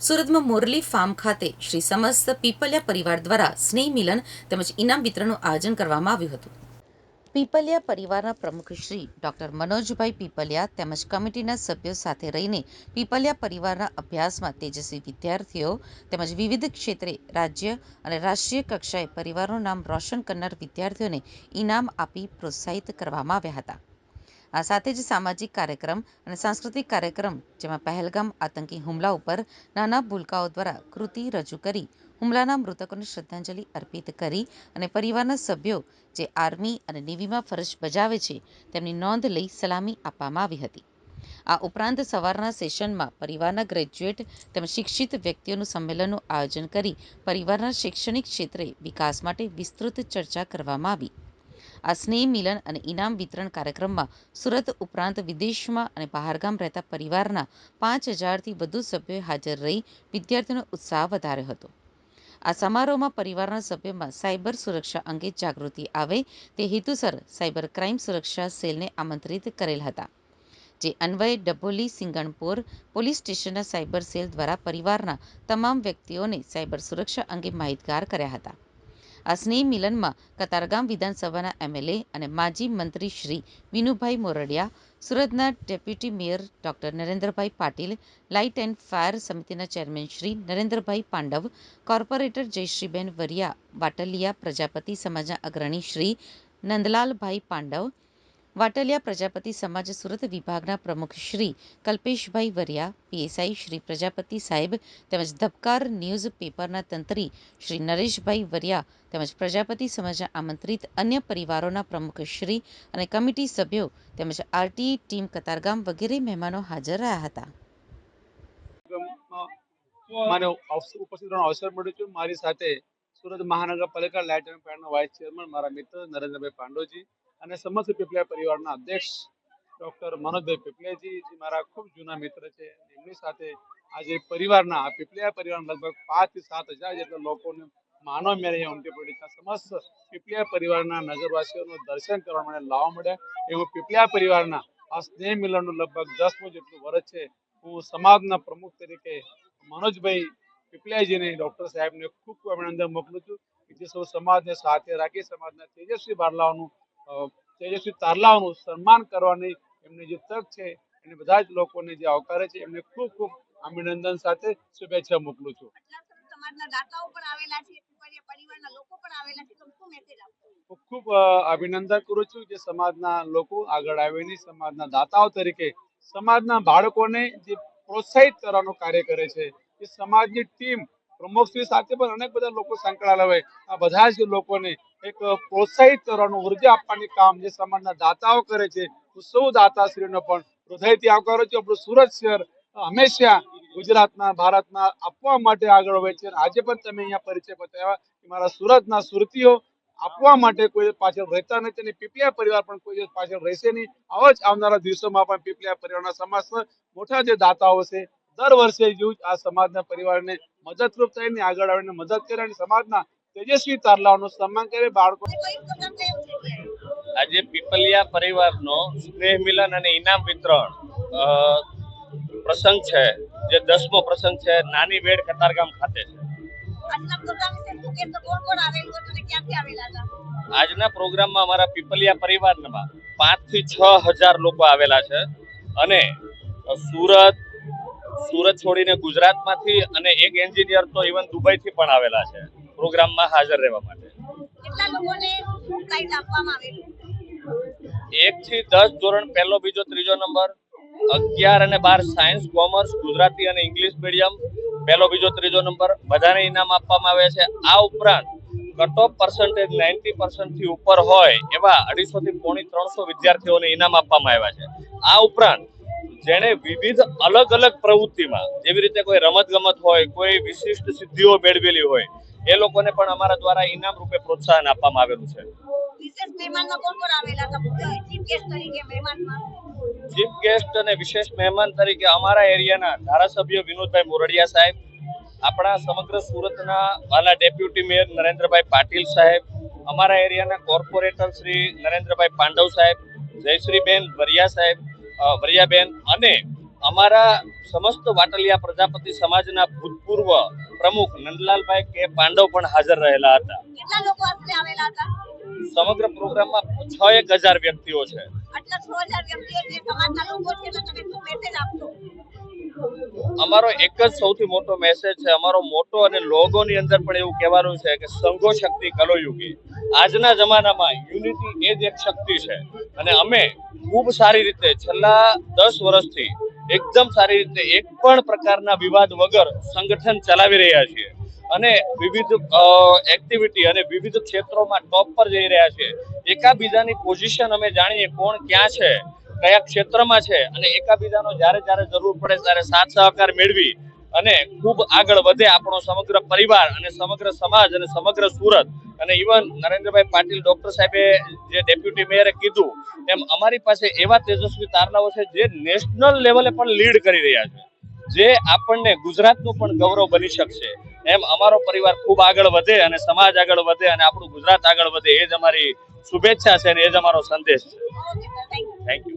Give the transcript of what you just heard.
સુરતમાં મોરલી ફાર્મ ખાતે શ્રી સમસ્ત પીપલિયા પરિવાર દ્વારા સ્નેહ મિલન તેમજ ઇનામ વિતરણનું આયોજન કરવામાં આવ્યું હતું. પીપલિયા પરિવારના પ્રમુખ શ્રી ડોક્ટર મનોજભાઈ પીપલિયા તેમજ કમિટીના સભ્યો સાથે રહીને પીપલિયા પરિવારના અભ્યાસમાં તેજસ્વી વિદ્યાર્થીઓ તેમજ વિવિધ ક્ષેત્રે રાજ્ય અને રાષ્ટ્રીય કક્ષાએ પરિવારનું નામ રોશન કરનાર વિદ્યાર્થીઓને ઇનામ આપી પ્રોત્સાહિત કરવામાં આવ્યા હતા. આ સાથે જ સામાજિક કાર્યક્રમ અને સાંસ્કૃતિક કાર્યક્રમ, જેમાં પહેલગામ આતંકી હુમલા ઉપર નાના ભૂલકાઓ દ્વારા કૃતિ રજૂ કરી, હુમલાના મૃતકોને શ્રદ્ધાંજલિ અર્પિત કરી અને પરિવારના સભ્યો જે આર્મી અને નેવીમાં ફરજ બજાવે છે, તેમની નોંધ લઈ સલામી આપવામાં આવી હતી. આ ઉપરાંત સવારના સેશનમાં પરિવારના ગ્રેજ્યુએટ તેમજ શિક્ષિત વ્યક્તિઓનું સંમેલનનું આયોજન કરી પરિવારના શૈક્ષણિક ક્ષેત્રે વિકાસ માટે વિસ્તૃત ચર્ચા કરવામાં આવી. આ સ્નેહ મિલન અને ઇનામ વિતરણ કાર્યક્રમમાં સુરત ઉપરાંત વિદેશમાં અને બહારગામ રહેતા પરિવારના પાંચ હજારથી વધુ સભ્યોએ હાજર રહી વિદ્યાર્થીઓનો ઉત્સાહ વધાર્યો હતો. આ સમારોહમાં પરિવારના સભ્યોમાં સાયબર સુરક્ષા અંગે જાગૃતિ આવે તે હેતુસર સાયબર ક્રાઇમ સુરક્ષા સેલને આમંત્રિત કરેલ હતા, જે અન્વયે ડભોલી સિંગણપોર પોલીસ સ્ટેશનના સાયબર સેલ દ્વારા પરિવારના તમામ વ્યક્તિઓને સાયબર સુરક્ષા અંગે માહિતગાર કર્યા હતા. આ સ્નેહ મિલનમાં કતારગામ વિધાનસભાના એમએલએ અને માજી મંત્રી શ્રી વિનુભાઈ મોરડિયા સુરતના deputy mayor doctor Narendrabhai Patil light and fire સમિતિના ચેરમેન શ્રી નરેન્દ્રભાઈ પાંડવ કોર્પોરેટર જયશ્રીબેન વરિયા વાટલીયા, પ્રજાપતિ સમાજના અગ્રણી શ્રી નંદલાલભાઈ પાંડવ વાટલિયા પ્રજાપતિ સમાજ સુરત વિભાગના પ્રમુખ શ્રી કલ્પેશભાઈ વરિયા, પીએસઆઈ શ્રી પ્રજાપતિ સાહેબ તેમજ ધબકાર ન્યૂઝ પેપરના તંત્રી શ્રી નરેશભાઈ વરિયા તેમજ પ્રજાપતિ સમાજના આમંત્રિત અન્ય પરિવારોના પ્રમુખ શ્રી અને કમિટી સભ્યો તેમજ આરટીઈ ટીમ કતારગામ વગેરે મહેમાનો હાજર રહ્યા હતા. મારી સાથે સુરત મહાનગરપાલિકા લાઇટ એન્ડ ફાયરના વાઇસ ચેરમેન મારા મિત્ર નરેન્દ્રભાઈ પાંડોજી અને સમસ્ત પીપલિયા પરિવારના અધ્યક્ષ ડૉક્ટર મનોજભાઈ પીપલિયાજી જે મારા ખૂબ જૂના મિત્ર છે એમની સાથે આજે પરિવારના પીપલિયા પરિવારના લગભગ પાંચથી સાત હજાર જેટલા લોકોને માનવ મેળે ઉમટી પડી છે. સમસ્ત પીપલિયા પરિવારના નગરવાસીઓનું દર્શન કરવા માટે લાવવા મળ્યા. એવું પીપલિયા પરિવારના આ સ્નેહ મિલનનું લગભગ દસમું જેટલું વર્ષ છે. હું સમાજના પ્રમુખ તરીકે મનોજભાઈ પીપલિયાજીને ડૉક્ટર સાહેબને ખૂબ ખૂબ અભિનંદન મોકલું છું. જે સૌ સમાજને સાથે રાખી સમાજના તેજસ્વી બહાર અ, તેજસ્વી તારલાઓનું સન્માન કરવાની એમની જે તક છે એને બધા જ લોકોને જે આવકારે છે એમને ખૂબ ખૂબ અભિનંદન સાથે શુભેચ્છા મોકલું છું. હું ખૂબ અભિનંદન કરું છું જે સમાજના લોકો આગળ આવીને સમાજના દાતાઓ તરીકે સમાજના બાળકોને જે પ્રોત્સાહિત કરવાનું કાર્ય કરે છે એ સમાજની ટીમ પ્રમુખશ્રી સાથે પણ અનેક બધા લોકો સંકળાયેલા હોય આ બધા જ લોકોને એક પ્રોત્સાહિત કરવાનું, ઊર્જા આપવાની કામ જે સમાજના દાતાઓ કરે છે સૌ દાતાશ્રીનો પણ હૃદયથી આવકારો છું. આપણું સુરત શહેર હંમેશા ગુજરાતના, ભારતના આપવા માટે આગળ હોય છે. આજે પણ તમે અહીંયા પરિચય બતાવ્યા કે મારા સુરતના સુરતીઓ આપવા માટે કોઈ પાછળ રહેતા નથી અને પીપીઆ પરિવાર પણ કોઈ પાછળ રહેશે નહીં. આવા જ આવનારા દિવસોમાં પણ પીપીઆ પરિવારના સમાજના મોટા જે દાતાઓ છે, દર વર્ષે જેવું આ સમાજના પરિવારને મદદરૂપ થઈને આગળ આવીને મદદ કરે અને સમાજના તેજસ્વી તારલાઓનું સન્માન કરે બાળકો. આજે પીપલિયા પરિવારનો સ્નેહ મિલન અને ઇનામ વિતરણ પ્રસંગ છે, જે દસમો પ્રસંગ છે, નાની બેડ કતારગામ ખાતે છે. આજના પ્રોગ્રામમાં અમારા પીપલિયા પરિવારમાં પાંચથી છ હજાર લોકો આવેલા છે અને સુરત સુરત છોડીને ગુજરાતમાંથી અને એક એન્જિનિયર તો ઇવન દુબઈથી પણ આવેલા છે. પ્રોગ્રામમાં હાજર રહેવા માટે? એક થી દસ ધોરણ પહેલો બીજો ત્રીજો નંબર અગિયાર અને બાર સાયન્સ કોમર્સ ગુજરાતી અને ઇંગ્લિશ મીડિયમ પહેલો બીજો ત્રીજો નંબર બધાને ઇનામ આપવામાં આવે છે. આ ઉપરાંત કટ ઓફ પર્સન્ટેજ નાઇન્ટી થી ઉપર હોય એવા અઢીસો થી પોણી ત્રણસો વિદ્યાર્થીઓને ઇનામ આપવામાં આવ્યા છે. આ ઉપરાંત જેણે વિવિધ અલગ અલગ પ્રવૃત્તિમાં જેવી રીતે કોઈ રમત ગમત હોય કોઈ વિશિષ્ટ સિદ્ધિઓ મેળવેલી હોય એ લોકોને પણ અમારા દ્વારા ઇનામ રૂપે પ્રોત્સાહન આપવામાં આવેલું છે. ચીફ ગેસ્ટ અને વિશેષ મહેમાન તરીકે અમારા એરિયાના ધારાસભ્ય વિનોદભાઈ મોરડિયા સાહેબ આપણા સમગ્ર સુરતના વાલા ડેપ્યુટી મેયર નરેન્દ્રભાઈ પાટીલ સાહેબ અમારા એરિયાના કોર્પોરેટર શ્રી નરેન્દ્રભાઈ પાંડવ સાહેબ જયશ્રીબેન વરિયા સાહેબ વરિયાબેન અને અમારા સમસ્ત વાટલિયા પ્રજાપતિ સમાજના ભૂતપૂર્વ પ્રમુખ નંદલાલભાઈ કે પાંડવ પણ હાજર રહેલા હતા. સમગ્ર પ્રોગ્રામમાં છ એક હજાર વ્યક્તિઓ છે. અમારો એક જ સૌથી મોટો મેસેજ છે. અમારો મોટો અને લોગોની અંદર પણ એવું કહેવાનું છે કે સંઘો શક્તિ કલોયુગી. આજના જમાનામાં યુનિટી એ જ એક શક્તિ છે. અને અમે ખૂબ સારી રીતે છેલ્લા દસ વર્ષથી એકદમ સારી રીતે એક પણ પ્રકારના વિવાદ વગર સંગઠન ચલાવી રહ્યા છીએ અને વિવિધ એક્ટિવિટી અને વિવિધ ક્ષેત્રોમાં ટોપ પર જઈ રહ્યા છે. એકાબીજાની પોઝિશન અમે જાણીએ કોણ ક્યાં છે, કયા ક્ષેત્રમાં છે અને એકાબીજાનો જ્યારે જ્યારે જરૂર પડે ત્યારે સાથ સહકાર મેળવી અને ખૂબ આગળ વધે આપણો સમગ્ર પરિવાર અને સમગ્ર સમાજ અને સમગ્ર સુરત. અને ઇવન નરેન્દ્રભાઈ પાટીલ ડોક્ટર સાહેબે જે ડેપ્યુટી મેયરે કીધું એમ અમારી પાસે એવા તેજસ્વી તારલાઓ છે જે નેશનલ લેવલે પણ લીડ કરી રહ્યા છે. જે આપણને ગુજરાતનું પણ ગૌરવ બની શકશે. એમ અમારો પરિવાર ખૂબ આગળ વધે અને સમાજ આગળ વધે અને આપણું ગુજરાત આગળ વધે. એ જ અમારી શુભેચ્છા છે અને એ જ અમારો સંદેશ છે. Thank you